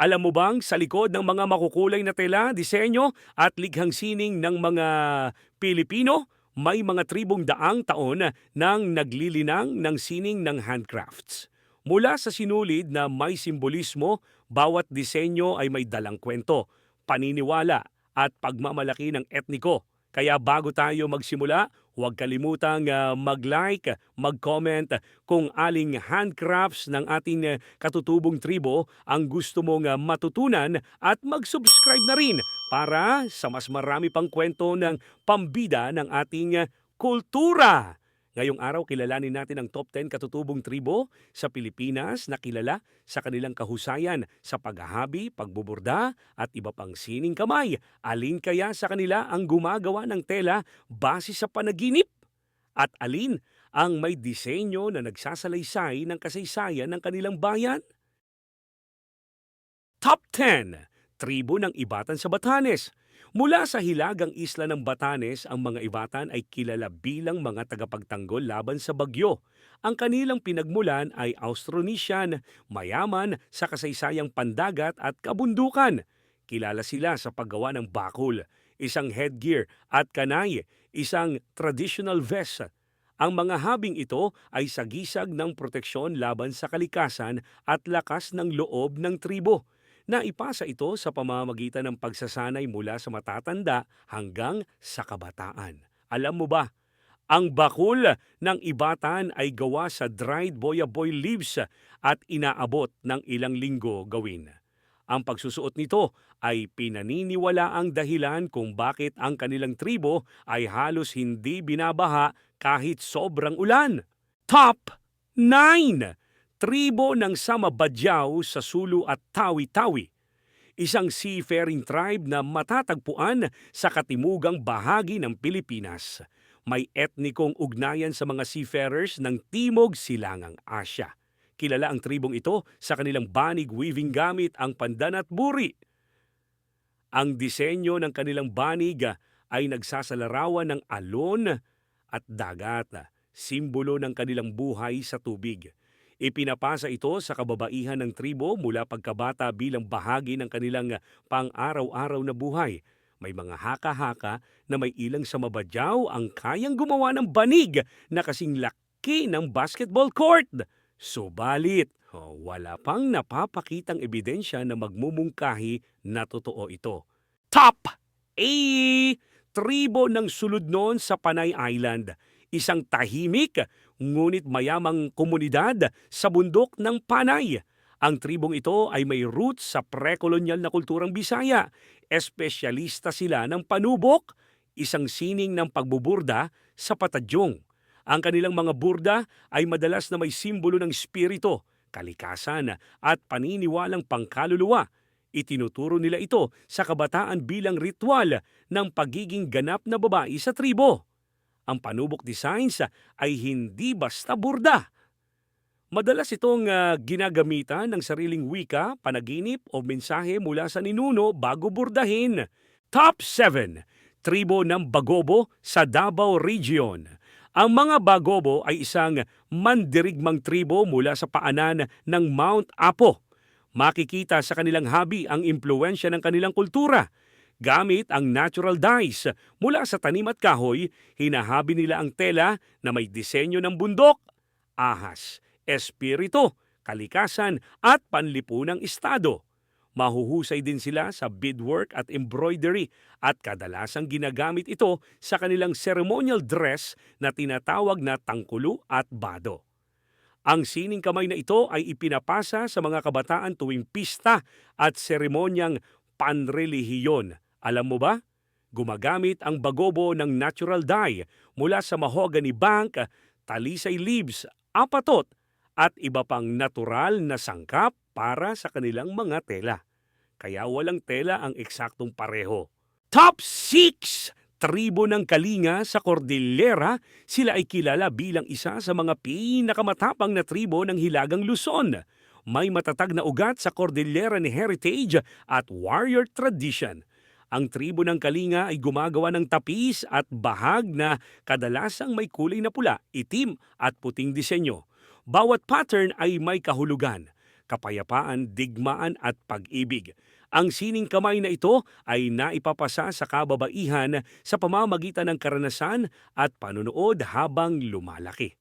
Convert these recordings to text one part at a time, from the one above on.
Alam mo bang sa likod ng mga makukulay na tela, disenyo at lighang sining ng mga Pilipino, may mga tribong daang taon nang naglilinang ng sining ng handcrafts. Mula sa sinulid na may simbolismo, bawat disenyo ay may dalang kwento, paniniwala at pagmamalaki ng etniko. Kaya bago tayo magsimula, huwag kalimutang ah, mag-like, mag-comment kung aling handcrafts ng ating ah, katutubong tribo ang gusto mong ah, matutunan at mag-subscribe na rin para sa mas marami pang kwento ng pambida ng ating ah, kultura. Ngayong araw, kilalanin natin ang top 10 katutubong tribo sa Pilipinas na kilala sa kanilang kahusayan sa paghahabi, pagbuburda at iba pang sining kamay. Alin kaya sa kanila ang gumagawa ng tela base sa panaginip? At alin ang may disenyo na nagsasalaysay ng kasaysayan ng kanilang bayan? Top 10 Tribo ng Ibatan sa Batanes Mula sa hilagang isla ng Batanes, ang mga Ibatan ay kilala bilang mga tagapagtanggol laban sa bagyo. Ang kanilang pinagmulan ay Austronesian, mayaman sa kasaysayang pandagat at kabundukan. Kilala sila sa paggawa ng bakul, isang headgear at kanay, isang traditional vest. Ang mga habing ito ay sagisag ng proteksyon laban sa kalikasan at lakas ng loob ng tribo. Naipasa ito sa pamamagitan ng pagsasanay mula sa matatanda hanggang sa kabataan. Alam mo ba, ang bakul ng ibatan ay gawa sa dried boyaboy leaves at inaabot ng ilang linggo gawin. Ang pagsusuot nito ay pinaniniwala ang dahilan kung bakit ang kanilang tribo ay halos hindi binabaha kahit sobrang ulan. Top 9! Tribo ng Samabadyaw sa Sulu at Tawi-Tawi. Isang seafaring tribe na matatagpuan sa katimugang bahagi ng Pilipinas. May etnikong ugnayan sa mga seafarers ng Timog Silangang Asya. Kilala ang tribong ito sa kanilang banig weaving gamit ang pandan at buri. Ang disenyo ng kanilang banig ay nagsasalarawan ng alon at dagat, simbolo ng kanilang buhay sa tubig. Ipinapasa ito sa kababaihan ng tribo mula pagkabata bilang bahagi ng kanilang pang-araw-araw na buhay. May mga haka-haka na may ilang sa mabadyaw ang kayang gumawa ng banig na kasing laki ng basketball court. Subalit, oh, wala pang napapakitang ebidensya na magmumungkahi na totoo ito. Top A! Tribo ng sulod noon sa Panay Island. Isang tahimik ngunit mayamang komunidad sa bundok ng Panay. Ang tribong ito ay may roots sa pre-kolonyal na kulturang Bisaya. Espesyalista sila ng panubok, isang sining ng pagbuburda sa patadyong. Ang kanilang mga burda ay madalas na may simbolo ng spirito, kalikasan at paniniwalang pangkaluluwa. Itinuturo nila ito sa kabataan bilang ritual ng pagiging ganap na babae sa tribo ang panubok designs ay hindi basta burda. Madalas itong ah, ginagamitan ng sariling wika, panaginip o mensahe mula sa ninuno bago burdahin. Top 7. Tribo ng Bagobo sa Davao Region. Ang mga Bagobo ay isang mandirigmang tribo mula sa paanan ng Mount Apo. Makikita sa kanilang habi ang impluensya ng kanilang kultura – Gamit ang natural dyes mula sa tanim at kahoy, hinahabi nila ang tela na may disenyo ng bundok, ahas, espiritu, kalikasan at panlipunang estado. Mahuhusay din sila sa beadwork at embroidery at kadalasang ginagamit ito sa kanilang ceremonial dress na tinatawag na tangkulo at bado. Ang sining kamay na ito ay ipinapasa sa mga kabataan tuwing pista at seremonyang panrelihiyon alam mo ba? Gumagamit ang bagobo ng natural dye mula sa mahogany bank, talisay leaves, apatot at iba pang natural na sangkap para sa kanilang mga tela. Kaya walang tela ang eksaktong pareho. Top 6! Tribo ng Kalinga sa Cordillera, sila ay kilala bilang isa sa mga pinakamatapang na tribo ng Hilagang Luzon. May matatag na ugat sa Cordillera ni heritage at warrior tradition ang tribo ng Kalinga ay gumagawa ng tapis at bahag na kadalasang may kulay na pula, itim at puting disenyo. Bawat pattern ay may kahulugan. kapayapaan, digmaan at pag-ibig. Ang sining kamay na ito ay naipapasa sa kababaihan sa pamamagitan ng karanasan at panunood habang lumalaki.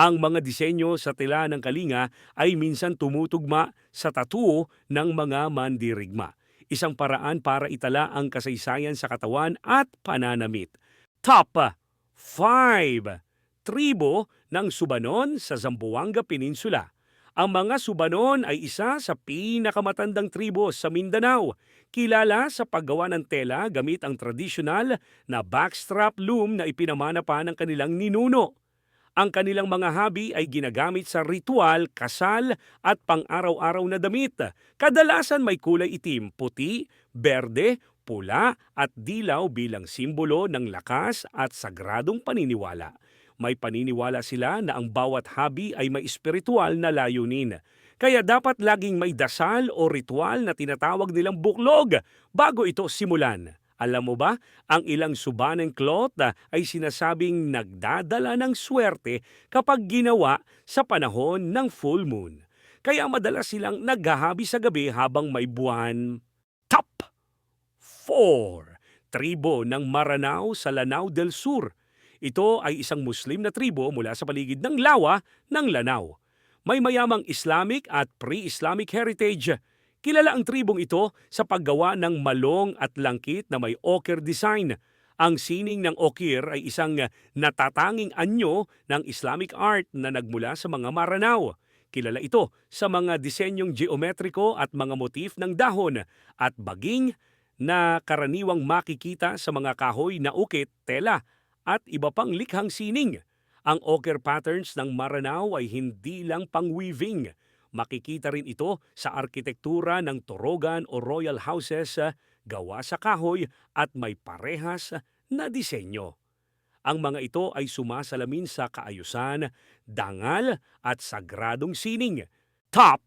Ang mga disenyo sa tela ng kalinga ay minsan tumutugma sa tattoo ng mga mandirigma. Isang paraan para itala ang kasaysayan sa katawan at pananamit. Top 5. Tribo ng Subanon sa Zamboanga Peninsula. Ang mga Subanon ay isa sa pinakamatandang tribo sa Mindanao. Kilala sa paggawa ng tela gamit ang tradisyonal na backstrap loom na ipinamana pa ng kanilang ninuno. Ang kanilang mga habi ay ginagamit sa ritual, kasal at pang-araw-araw na damit. Kadalasan may kulay itim, puti, berde, pula at dilaw bilang simbolo ng lakas at sagradong paniniwala. May paniniwala sila na ang bawat habi ay may espiritual na layunin. Kaya dapat laging may dasal o ritual na tinatawag nilang buklog bago ito simulan. Alam mo ba, ang ilang subanen cloth ah, ay sinasabing nagdadala ng swerte kapag ginawa sa panahon ng full moon. Kaya madalas silang naghahabi sa gabi habang may buwan. Top 4. Tribo ng Maranao sa Lanao del Sur. Ito ay isang Muslim na tribo mula sa paligid ng lawa ng Lanao. May mayamang Islamic at pre-Islamic heritage. Kilala ang tribong ito sa paggawa ng malong at langkit na may ochre design. Ang sining ng okir ay isang natatanging anyo ng Islamic art na nagmula sa mga Maranao. Kilala ito sa mga disenyong geometriko at mga motif ng dahon at baging na karaniwang makikita sa mga kahoy na ukit, tela at iba pang likhang sining. Ang ochre patterns ng Maranao ay hindi lang pang-weaving. Makikita rin ito sa arkitektura ng torogan o royal houses ah, gawa sa kahoy at may parehas na disenyo. Ang mga ito ay sumasalamin sa kaayusan, dangal at sagradong sining. Top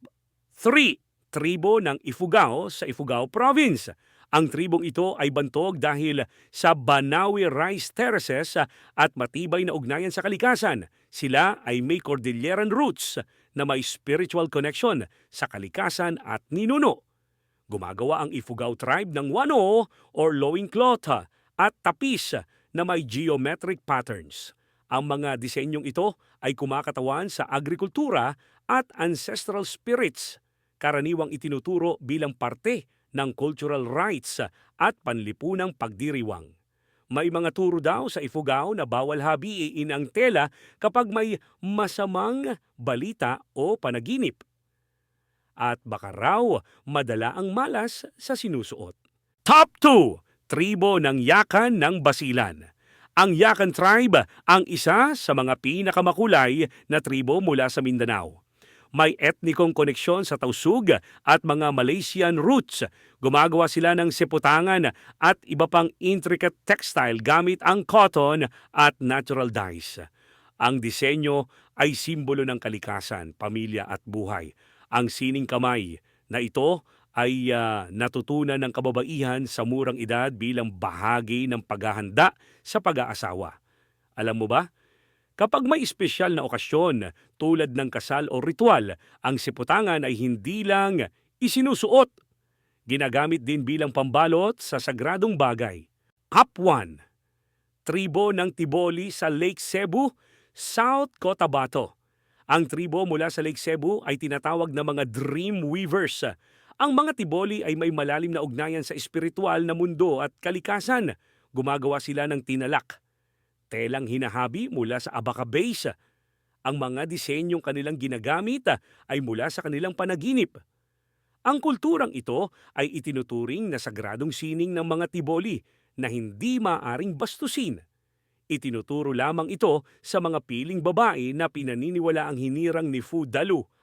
3. Tribo ng Ifugao sa Ifugao Province. Ang tribong ito ay bantog dahil sa Banawi Rice Terraces at matibay na ugnayan sa kalikasan. Sila ay may Cordilleran roots na may spiritual connection sa kalikasan at ninuno. Gumagawa ang Ifugao tribe ng wano or loincloth at tapis na may geometric patterns. Ang mga disenyong ito ay kumakatawan sa agrikultura at ancestral spirits, karaniwang itinuturo bilang parte ng cultural rights at panlipunang pagdiriwang. May mga turo daw sa Ifugao na bawal habiin ang tela kapag may masamang balita o panaginip. At baka raw madala ang malas sa sinusuot. Top 2! Tribo ng Yakan ng Basilan. Ang Yakan tribe ang isa sa mga pinakamakulay na tribo mula sa Mindanao may etnikong koneksyon sa Tausug at mga Malaysian roots. Gumagawa sila ng seputangan at iba pang intricate textile gamit ang cotton at natural dyes. Ang disenyo ay simbolo ng kalikasan, pamilya at buhay. Ang sining kamay na ito ay ah, natutunan ng kababaihan sa murang edad bilang bahagi ng paghahanda sa pag-aasawa. Alam mo ba, Kapag may espesyal na okasyon tulad ng kasal o ritual, ang siputangan ay hindi lang isinusuot. Ginagamit din bilang pambalot sa sagradong bagay. Up 1. Tribo ng Tiboli sa Lake Cebu, South Cotabato. Ang tribo mula sa Lake Cebu ay tinatawag na mga dream weavers. Ang mga Tiboli ay may malalim na ugnayan sa espiritual na mundo at kalikasan. Gumagawa sila ng tinalak, telang hinahabi mula sa Abaca Base. Ang mga disenyong kanilang ginagamit ah, ay mula sa kanilang panaginip. Ang kulturang ito ay itinuturing na sagradong sining ng mga tiboli na hindi maaring bastusin. Itinuturo lamang ito sa mga piling babae na pinaniniwala ang hinirang ni Fu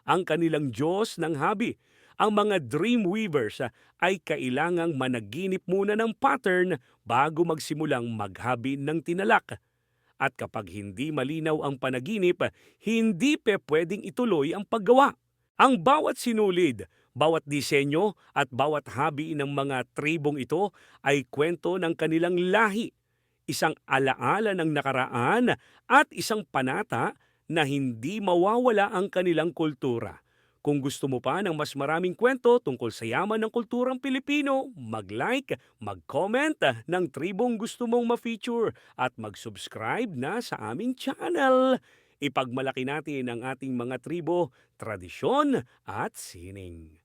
ang kanilang Diyos ng habi. Ang mga dream weavers ah, ay kailangang managinip muna ng pattern bago magsimulang maghabi ng tinalak. At kapag hindi malinaw ang panaginip, hindi pe pwedeng ituloy ang paggawa. Ang bawat sinulid, bawat disenyo at bawat habi ng mga tribong ito ay kwento ng kanilang lahi, isang alaala ng nakaraan at isang panata na hindi mawawala ang kanilang kultura. Kung gusto mo pa ng mas maraming kwento tungkol sa yaman ng kulturang Pilipino, mag-like, mag-comment ng tribong gusto mong ma-feature at mag-subscribe na sa aming channel. Ipagmalaki natin ang ating mga tribo, tradisyon at sining.